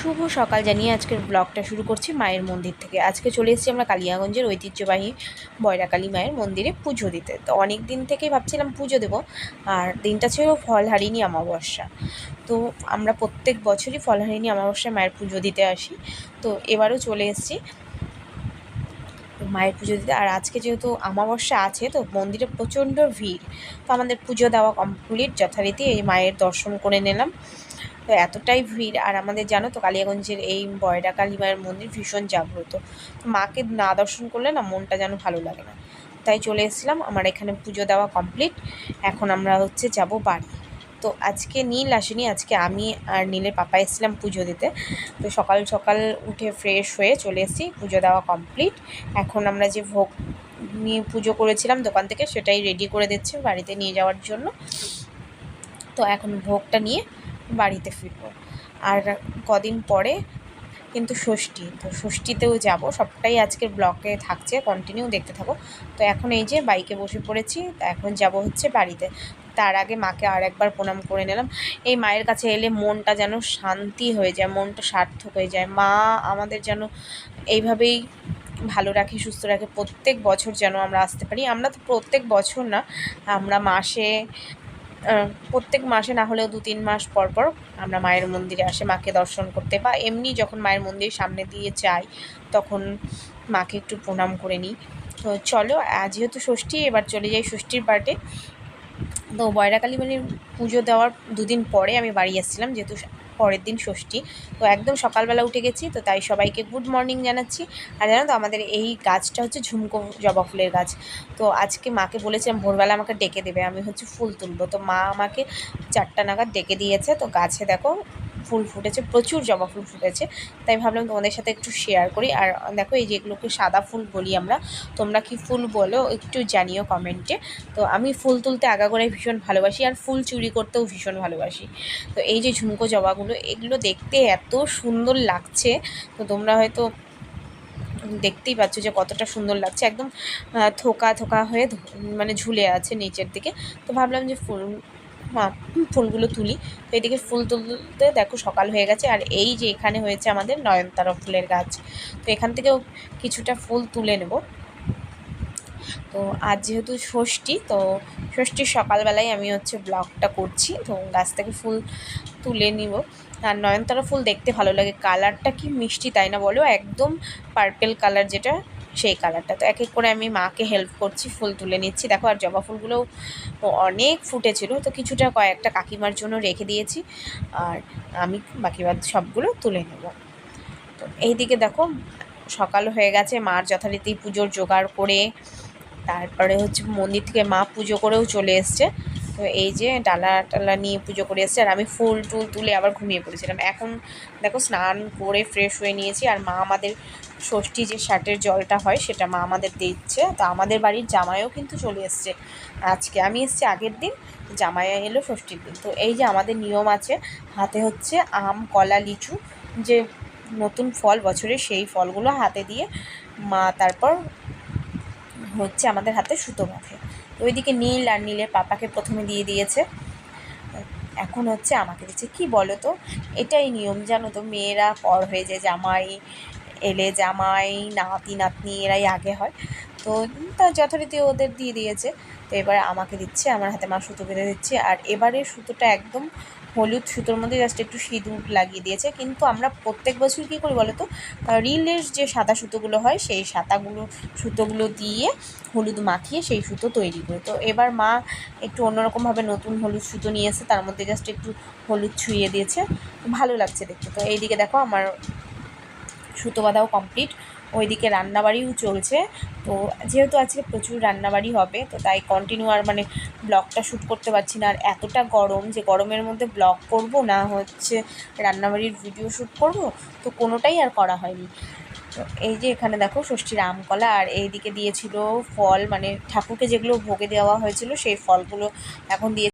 শুভ সকাল জানিয়ে আজকের ব্লগটা শুরু করছি মায়ের মন্দির থেকে। আজকে চলে এসেছি আমরা কালিয়াগঞ্জের ঐতিহ্যবাহী বয়রাকালী মায়ের মন্দিরে পুজো দিতে। তো অনেক দিন থেকেই ভাবছিলাম পুজো দেবো, আর দিনটা ছিল ফলহারিণী অমাবস্যা। তো আমরা প্রত্যেক বছরই ফলহারিণী অমাবস্যায় মায়ের পুজো দিতে আসি। তো এবারও চলে এসেছি মায়ের পুজো দিতে। আর আজকে যেহেতু অমাবস্যা আছে, তো মন্দিরে প্রচণ্ড ভিড়। তো আমাদের পুজো দেওয়া কমপ্লিট যথারীতি এই মায়ের দর্শন করে নিলাম। তো এতটাই ভিড়। আর আমাদের জানো তো কালিয়াগঞ্জের এই বয়রা কালী মায়ের মন্দির ভীষণ জাগ্রত। মাকে না দর্শন করলে না মনটা যেন ভালো লাগে না। তাই চলে এসেছিলাম, আমার এখানে পুজো দেওয়া কমপ্লিট। এখন আমরা হচ্ছে যাব বাড়ি। তো আজকে নীল আসেনি, আজকে আমি আর নীলের পাপা এসেছিলাম পুজো দিতে। তো সকাল সকাল উঠে ফ্রেশ হয়ে চলে এসেছি, পুজো দেওয়া কমপ্লিট। এখন আমরা যে ভোগ নিয়ে পুজো করেছিলাম দোকান থেকে, সেটাই রেডি করে দিচ্ছি বাড়িতে নিয়ে যাওয়ার জন্য। তো এখন ভোগটা নিয়ে বাড়িতে ফিরবো। আর কদিন পরে কিন্তু ষষ্ঠী, তো ষষ্ঠীতেও যাব। সবটাই আজকের ব্লকে থাকছে কন্টিনিউ দেখতে থাকো। তো এখন এই যে বাইকে বসে পড়েছি, তো এখন যাব হচ্ছে বাড়িতে। তার আগে মাকে আর একবার প্রণাম করে নিলাম। এই মায়ের কাছে এলে মনটা যেন শান্তি হয়ে যায়, মনটা সার্থক হয়ে যায়। মা আমাদের যেন এইভাবেই ভালো রাখে, সুস্থ রাখে। প্রত্যেক বছর যেন আমরা আসতে পারি। আমরা তো প্রত্যেক বছর না, আমরা মাসে প্রত্যেক মাসে না হলেও দু তিন মাস পর পর আমরা মায়ের মন্দিরে আসে, মাকে দর্শন করতে। বা এমনি যখন মায়ের মন্দির সামনে দিয়ে যাই, তখন মাকে একটু প্রণাম করে নিই। তো চলো যেহেতু ষষ্ঠী, এবার চলে যাই ষষ্ঠীর পার্টে। তো বয়রাকালী মানে পুজো দেওয়ার দুদিন পরে আমি বাড়ি আসছিলাম, যেহেতু পরের দিন ষষ্ঠী। তো একদম সকালবেলা উঠে গেছি, তো তাই সবাইকে গুড মর্নিং জানাচ্ছি। আর জানো তো, আমাদের এই গাছটা হচ্ছে ঝুমকো জবা ফুলের গাছ। তো আজকে মাকে বলেছিলাম ভোরবেলা আমাকে ডেকে দেবে, আমি হচ্ছে ফুল তুলবো। তো মা আমাকে চারটা নাগাদ ডেকে দিয়েছে। তো গাছে দেখো ফুল ফুটেছে, প্রচুর জবা ফুল ফুটেছে। তাই ভাবলাম তোমাদের সাথে একটু শেয়ার করি। আর দেখো এই যেগুলোকে সাদা ফুল বলি আমরা, তোমরা কি ফুল বলো একটু জানিও কমেন্টে তো আমি ফুল তুলতে আগাগোড়ায় ভীষণ ভালোবাসি আর ফুল চুরি করতেও ভীষণ ভালোবাসি। তো এই যে ঝুমকো জবাগুলো, এগুলো দেখতে এত সুন্দর লাগছে। তো তোমরা হয়তো দেখতেই পাচ্ছ যে কতটা সুন্দর লাগছে। একদম থোকা থোকা হয়ে মানে ঝুলে আছে নিচের দিকে। তো ভাবলাম যে ফুল ফুলগুলো তুলি। তো এদিকে ফুল তুলতে দেখো সকাল হয়ে গেছে, আর এই যে এখানে হয়েছে আমাদের নয়নতারা ফুলের গাছ। তো এখান থেকেও কিছুটা ফুল তুলে নেব। তো আজ যেহেতু ষষ্ঠী, তো ষষ্ঠীর সকালবেলায় আমি হচ্ছে ব্লগটা করছি তো গাছ থেকে ফুল তুলে নিব। আর নয়নতারা ফুল দেখতে ভালো লাগে। কালারটা কি মিষ্টি তাই না বলো? একদম পার্পেল কালার যেটা সেই কালারটা। তো এক এক করে আমি মাকে হেল্প করছি, ফুল তুলে নিচ্ছি। দেখো, আর জবা ফুলগুলোও অনেক ফুটেছিল, তো কিছুটা কয়েকটা কাকিমার জন্য রেখে দিয়েছি। আর আমি বাকি বাদ সবগুলো তুলে নেব। তো এই দিকে দেখো, সকাল হয়ে গেছে, মার যথারীতি পুজোর জোগাড় করে, তারপরে হচ্ছে মন্দির থেকে মা পুজো করেও চলে এসছে। তো এই যে ডালা টালা নিয়ে পুজো করে এসছে, আর আমি ফুল টুল তুলে আবার ঘুমিয়ে পড়েছিলাম। এখন দেখো স্নান করে ফ্রেশ হয়ে নিয়েছি, আর মা আমাদের ষষ্ঠী যে শার্টের জলটা হয় সেটা মা আমাদের দিচ্ছে। তো আমাদের বাড়ির জামাইও কিন্তু চলে এসছে। আজকে আমি এসছি আগের দিন, জামাই এলো ষষ্ঠীর দিন। তো এই যে আমাদের নিয়ম আছে, হাতে হচ্ছে আম, কলা, লিচু, যে নতুন ফল বছরে সেই ফলগুলো হাতে দিয়ে মা তারপর হচ্ছে আমাদের হাতে সুতো মাখে তো ওইদিকে নীল আর নীলের পাপাকে প্রথমে দিয়ে দিয়েছে। এখন হচ্ছে আমাকে দিচ্ছে, কি বলো তো? এটাই নিয়ম, জানো তো, মেয়েরা পর হয়ে যায়, জামাই এলে জামাই নাতি নাতনি এরাই আগে হয়। তো তা যথারীতি ওদের দিয়ে দিয়েছে। তো এবারে আমাকে দিচ্ছে, আমার হাতে মা সুতো বেঁধে দিচ্ছে। আর এবারে সুতোটা একদম হলুদ সুতোর মধ্যে জাস্ট একটু সিঁদুর লাগিয়ে দিয়েছে। কিন্তু আমরা প্রত্যেক বছর কী করি বলো তো রিলের যে সাদা সুতোগুলো হয়, সেই সাদাগুলো, সুতোগুলো দিয়ে হলুদ মাখিয়ে সেই সুতো তৈরি করি। তো এবার মা একটু অন্যরকমভাবে নতুন হলুদ সুতো নিয়ে এসে তার মধ্যে জাস্ট একটু হলুদ ছুঁয়ে দিয়েছে। ভালো লাগছে দেখতে। তো এইদিকে দেখো আমার সুতো বাঁধাও কমপ্লিট ওইদিকে রান্নাবাড়িও চলছে। তো যেহেতু আজকে প্রচুর রান্নাবাড়ি হবে, তো তাই কন্টিনিউ আর মানে ব্লগটা শ্যুট করতে পারছি না। আর এতটা গরম যে গরমের মধ্যে ব্লগ করব না হচ্ছে রান্নাবাড়ির ভিডিও শ্যুট করব, তো কোনোটাই আর করা হয়নি। তো এই যে এখানে দেখো ষষ্ঠীর আমকলা, আর এইদিকে দিয়েছিল ফল মানে ঠাকুরকে যেগুলো ভোগে দেওয়া হয়েছিল সেই ফলগুলো এখন দিয়ে